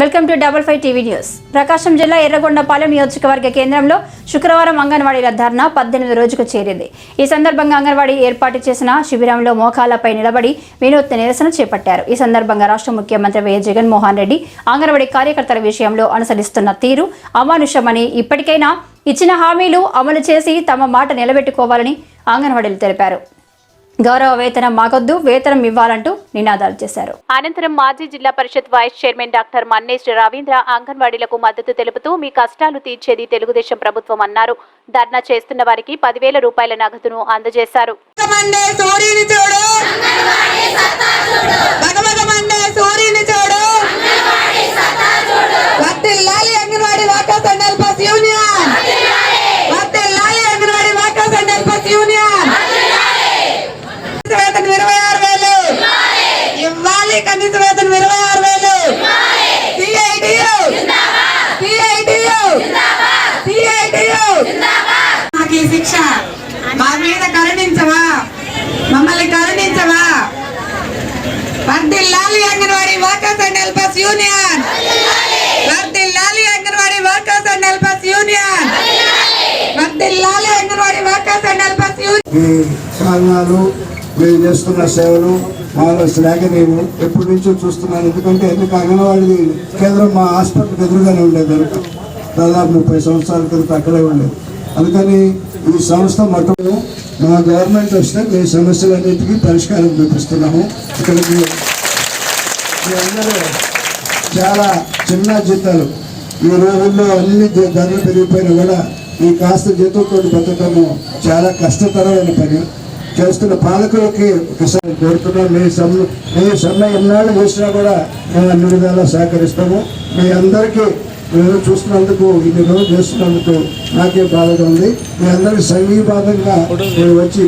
Welcome to double five TV news. Prakasam జిల్లా ఎర్రగొండపాలెం నియోజకవర్గ కేంద్రంలో శుక్రవారం అంగన్వాడీల ధర్నా పద్దెనిమిది రోజుకు చేరింది. ఈ సందర్భంగా అంగన్వాడీ ఏర్పాటు చేసిన శిబిరంలో మోకాలపై నిలబడి వినూత్న నిరసన చేపట్టారు. ఈ సందర్భంగా రాష్ట్ర ముఖ్యమంత్రి వైఎస్ జగన్మోహన్ రెడ్డి అంగన్వాడీ కార్యకర్తల విషయంలో అనుసరిస్తున్న తీరు అమానుషమని ఇప్పటికైనా ఇచ్చిన హామీలు అమలు చేసి తమ మాట నిలబెట్టుకోవాలని అంగన్వాడీలు తెలిపారు. గౌరవ వేతనం మాకొద్దు వేతనం ఇవ్వాలంటూ నినాదాలు చేశారు. అనంతరం మాజీ జిల్లా పరిషత్ vice chairman doctor Mannesh Ravindra అంగన్వాడీలకు మద్దతు తెలుపుతూ మీ కష్టాలు తీర్చేది తెలుగుదేశం ప్రభుత్వం అన్నారు. ధర్నా చేస్తున్న వారికి పదివేల రూపాయల నగదును అందజేశారు మండే సూర్యుని చూడు భగభగమండే సూర్యుని చూడు వర్తిల్లాలి anganwadi workers and helpers union వర్తిల్లాలి anganwadi workers and helpers union కనీస వేతనం ఇరవై ఆరు వేలు ఇవ్వాలి కనీస వేతనం ఇరవై ఆరు వేలు. నాకు ఈ శిక్ష. మా మీద కరుణించవా? మమ్మల్ని కరుణించవా? వర్దిల్లాలి anganwadi workers and helpers union. వర్దిల్లాలి anganwadi workers and helpers union. వర్దిల్లాలి anganwadi workers and helpers union. సాధనాలు మేము చేస్తున్న సేవలు మాలో నేను ఎప్పటి నుంచో చూస్తున్నాను ఎందుకంటే ఎందుకు అంగన్వాడి కేంద్రం మా హాస్పిటల్ ఎదురుగానే ఉండేది కనుక. దాదాపు ముప్పై సంవత్సరాల క్రితం అక్కడే ఉండేది. అందుకని ఈ సంస్థ మొత్తం మా గవర్నమెంట్ వస్తే మీ సమస్యలన్నింటికీ పరిష్కారం చూపిస్తున్నాము. ఇక్కడ మీరు అందరూ చాలా చిన్న జీతాలు. ఈ రోజుల్లో అన్ని ధరలు పెరిగిపోయినా కూడా ఈ కాస్త జీతంతో బతకము చాలా కష్టతరమైన పని. చేస్తున్న పాలకులకి ఒకసారి కోరుతున్నాం. మీ సమ్మె మీ సమ్మె ఎన్నాళ్ళు చేసినా కూడా మేము అన్ని విధాలా సహకరిస్తాము. మీ అందరికీ మేము చూస్తున్నందుకు ఇన్ని రోజులు చేస్తున్నందుకు నాకే బాధగా ఉంది. మీ అందరికీ సంఘీభాగంగా నేను వచ్చి